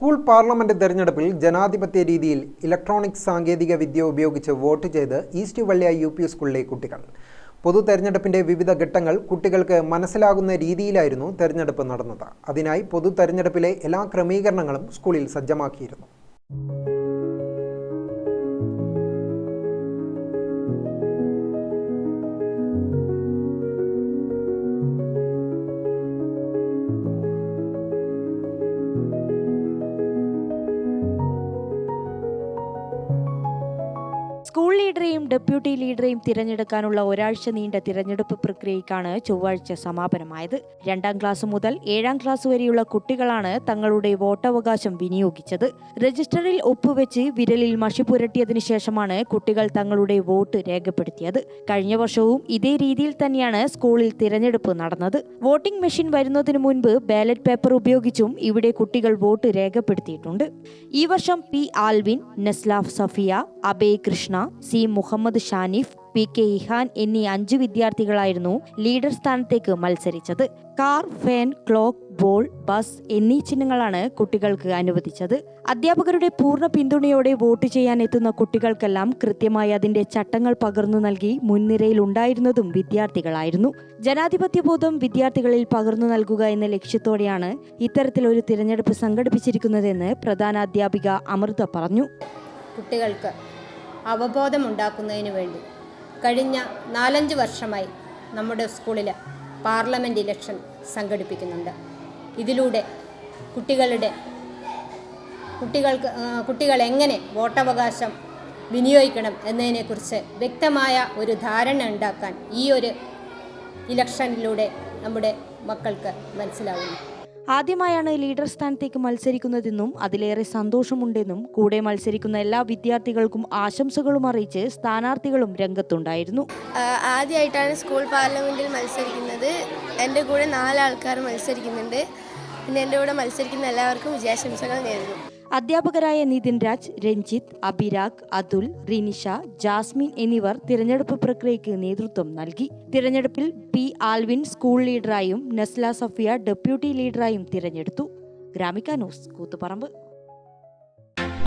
School parliament തെരഞ്ഞെടുപ്പിൽ ജനാധിപത്യ രീതിയിൽ ഇലക്ട്രോണിക് സാങ്കേതിക വിദ്യ ഉപയോഗിച്ച് വോട്ട് ചെയ്ത് ഈസ്റ്റ് വള്ളിയ യു പി സ്കൂളിലെ കുട്ടികൾ. പൊതു തെരഞ്ഞെടുപ്പിന്റെ വിവിധ ഘട്ടങ്ങൾ കുട്ടികൾക്ക് മനസ്സിലാകുന്ന രീതിയിലായിരുന്നു തെരഞ്ഞെടുപ്പ് നടന്നത്. അതിനായി പൊതു തെരഞ്ഞെടുപ്പിലെ എല്ലാ ക്രമീകരണങ്ങളും സ്കൂളിൽ സജ്ജമാക്കിയിരുന്നു. സ്കൂൾ ലീഡറെയും ഡെപ്യൂട്ടി ലീഡറെയും തിരഞ്ഞെടുക്കാനുള്ള ഒരാഴ്ച നീണ്ട തിരഞ്ഞെടുപ്പ് പ്രക്രിയയ്ക്കാണ് ചൊവ്വാഴ്ച സമാപനമായത്. രണ്ടാം ക്ലാസ് മുതൽ ഏഴാം ക്ലാസ് വരെയുള്ള കുട്ടികളാണ് തങ്ങളുടെ വോട്ടവകാശം വിനിയോഗിച്ചത്. രജിസ്റ്ററിൽ ഒപ്പുവെച്ച് വിരലിൽ മഷി പുരട്ടിയതിനു ശേഷമാണ് കുട്ടികൾ തങ്ങളുടെ വോട്ട് രേഖപ്പെടുത്തിയത്. കഴിഞ്ഞ വർഷവും ഇതേ രീതിയിൽ തന്നെയാണ് സ്കൂളിൽ തിരഞ്ഞെടുപ്പ് നടന്നത്. വോട്ടിംഗ് മെഷീൻ വരുന്നതിനു മുൻപ് ബാലറ്റ് പേപ്പർ ഉപയോഗിച്ചും ഇവിടെ കുട്ടികൾ വോട്ട് രേഖപ്പെടുത്തിയിട്ടുണ്ട്. ഈ വർഷം P Alvin Naslaf Safiya Abhay Krishna C Muhammad Shanif P K Ihan എന്നീ അഞ്ചു വിദ്യാർത്ഥികളായിരുന്നു ലീഡർ സ്ഥാനത്തേക്ക് മത്സരിച്ചത്. Car fan clock ball bus എന്നീ ചിഹ്നങ്ങളാണ് കുട്ടികൾക്ക് അനുവദിച്ചത്. അധ്യാപകരുടെ പൂർണ പിന്തുണയോടെ വോട്ട് ചെയ്യാൻ എത്തുന്ന കുട്ടികൾക്കെല്ലാം കൃത്യമായി അതിന്റെ ചട്ടങ്ങൾ പകർന്നു നൽകി മുൻനിരയിൽ ഉണ്ടായിരുന്നതും വിദ്യാർത്ഥികളായിരുന്നു ജനാധിപത്യബോധം വിദ്യാർത്ഥികളിൽ പകർന്നു നൽകുക എന്ന ലക്ഷ്യത്തോടെയാണ് ഇത്തരത്തിലൊരു തിരഞ്ഞെടുപ്പ് സംഘടിപ്പിച്ചിരിക്കുന്നതെന്ന് പ്രധാന അധ്യാപിക അമൃത പറഞ്ഞു. കുട്ടികൾക്ക് അവബോധമുണ്ടാക്കുന്നതിന് വേണ്ടി. കഴിഞ്ഞ നാലഞ്ച് വർഷമായി നമ്മുടെ സ്കൂളിൽ പാർലമെന്റ് ഇലക്ഷൻ സംഘടിപ്പിക്കുന്നുണ്ട്. ഇതിലൂടെ കുട്ടികളുടെ കുട്ടികൾക്ക് കുട്ടികൾ എങ്ങനെ വോട്ടവകാശം വിനിയോഗിക്കണം എന്നതിനെക്കുറിച്ച് വ്യക്തമായ ഒരു ധാരണ ഉണ്ടാക്കാൻ ഈ ഒരു ഇലക്ഷനിലൂടെ നമ്മുടെ മക്കൾക്ക് മനസ്സിലാവുന്നു. ആദ്യമായാണ് ലീഡർ സ്ഥാനത്തേക്ക് മത്സരിക്കുന്നതെന്നും അതിലേറെ സന്തോഷമുണ്ടെന്നും കൂടെ മത്സരിക്കുന്ന എല്ലാ വിദ്യാർത്ഥികൾക്കും ആശംസകളും അറിയിച്ച് സ്ഥാനാർത്ഥികളും രംഗത്തുണ്ടായിരുന്നു. ആദ്യമായിട്ടാണ് സ്കൂൾ പാർലമെന്റിൽ മത്സരിക്കുന്നത്. എന്റെ കൂടെ നാലാൾക്കാർ മത്സരിക്കുന്നുണ്ട്. പിന്നെ എന്റെ കൂടെ മത്സരിക്കുന്ന എല്ലാവർക്കും വിജയാശംസകൾ നേരുന്നു. അധ്യാപകരായ നിതിൻ രാജ് രഞ്ജിത്ത് അഭിരാഗ് അതുൽ റിനിഷ ജാസ്മിൻ എന്നിവർ തിരഞ്ഞെടുപ്പ് പ്രക്രിയയ്ക്ക് നേതൃത്വം നൽകി. തിരഞ്ഞെടുപ്പിൽ പി ആൽവിൻ സ്കൂൾ ലീഡറായും നസ്ല സഫിയ ഡെപ്യൂട്ടി ലീഡറായും തിരഞ്ഞെടുത്തു. Gramika news Koothuparamba.